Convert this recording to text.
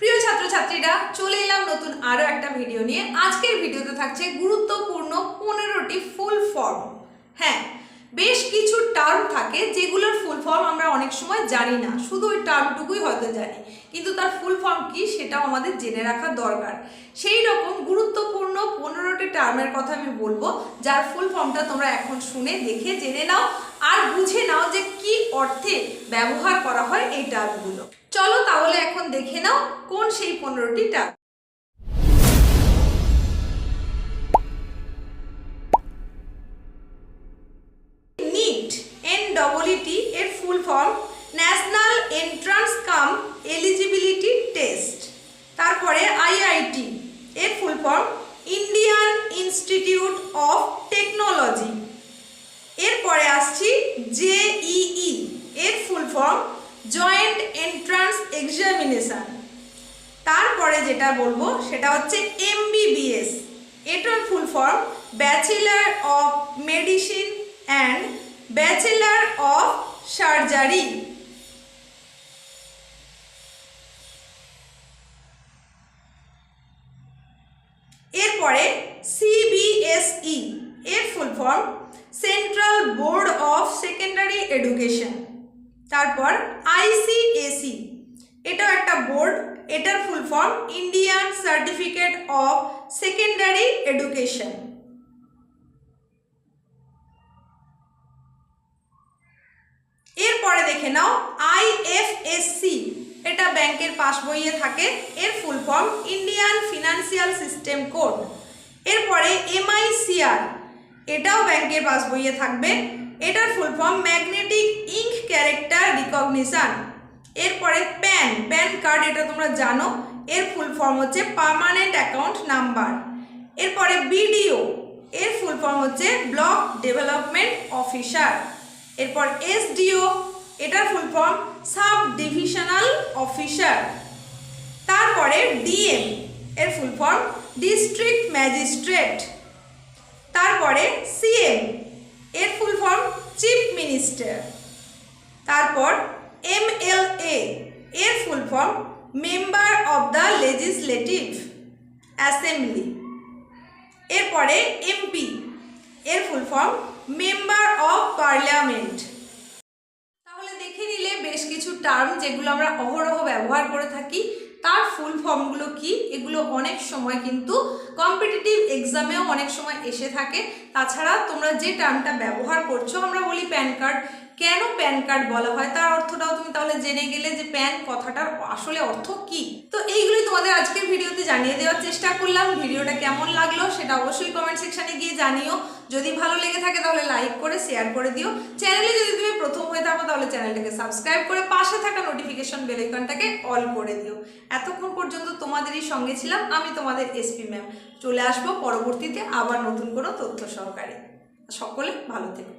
প্রিয় ছাত্রছাত্রীরা, চলে এলাম নতুন আরও একটা ভিডিও নিয়ে। আজকের ভিডিওতে থাকছে গুরুত্বপূর্ণ পনেরোটি ফুল ফর্ম হ্যাঁ বেশ কিছু টার্ম থাকে যেগুলোর ফুল ফর্ম আমরা অনেক সময় জানি না। শুধু ওই টার্মটুকুই হয়তো জানি। কিন্তু তার ফুল ফর্ম কি সেটাও আমাদের জেনে রাখা দরকার। সেই রকম গুরুত্বপূর্ণ পনেরোটি টার্মের কথা আমি বলব, যার ফুল ফর্মটা তোমরা এখন শুনে, দেখে, জেনে নাও। আর বুঝে নাও যে অর্থে ব্যবহার করা হয় এই টার্মগুলো চলো তাহলে এখন দেখে নাও কোন সেই পনেরোটি টার্ম নিট এন টি এর full form, national entrance cum eligibility test. তারপরে আইআইটি এর full form, Indian Institute of Technology. এরপরে আসছি জেইই এর full form joint entrance examination তারপরে যেটা বলব, সেটা হচ্ছে এমবিবিএস এটার full form bachelor of medicine and bachelor of surgery এরপরে সিবিএসই এর full form central board of secondary education তারপর আইসিএসি এটাও একটা বোর্ড, এটার full form Indian certificate of secondary education এরপরে দেখে নাও আইএফএসসি এটা ব্যাংকের পাস বইয়ে থাকে, এর full form Indian financial system code এরপরে এমআইসিআর এটাও ব্যাংকের পাস বইয়ে থাকবে, এটার full form ink character recognition এরপরে প্যান প্যান কার্ড এটা তোমরা জানো। এর ফুল ফর্ম হচ্ছে পার্মানেন্ট অ্যাকাউন্ট নাম্বার এরপরে বিডিও এর ফুল ফর্ম হচ্ছে ব্লক ডেভেলপমেন্ট অফিসার এরপর এসডিও এটার full form sub divisional officer তারপরে ডিএম এর ফুল ফর্ম ডিস্ট্রিক্ট ম্যাজিস্ট্রেট তারপরে সিএম এর ফুল ফর্ম চিফ মিনিস্টার তারপর এমএলএ এর full form member of the legislative assembly এরপরে এমপি এর full form member of parliament তাহলে দেখে নিলে বেশ কিছু টার্ম যেগুলো আমরা অহরহ ব্যবহার করে থাকি। তার ফুল ফর্মগুলো কি? এগুলো অনেক সময় কিন্তু কম্পিটিটিভ এক্সামেও অনেক সময় এসে থাকে। তাছাড়া তোমরা যে টার্মটা ব্যবহার করছ, আমরা বলি প্যান কার্ড। কেন প্যান কার্ড বলা হয়? তার অর্থটাও তুমি তাহলে জেনে গেলে যে প্যান কথাটার আসলে অর্থ কি? তো এইগুলি তোমাদের আজকের ভিডিওতে জানিয়ে দেওয়ার চেষ্টা করলাম। ভিডিওটা কেমন লাগল সেটা অবশ্যই কমেন্ট সেকশানে গিয়ে জানিও। যদি ভালো লেগে থাকে তাহলে লাইক করে শেয়ার করে দিও। চ্যানেলে যদি তুমি প্রথম হয়ে থাকো তাহলে চ্যানেলটাকে সাবস্ক্রাইব করে পাশে থাকা নোটিফিকেশন বেল আইকনটাকে অল করে দিও। এতক্ষণ পর্যন্ত তোমাদেরই সঙ্গে ছিলাম আমি তোমাদের এসপি ম্যাম চলে আসব পরবর্তীতে আবার নতুন কোনো তথ্য সহকারে। সকলে ভালো থেকো।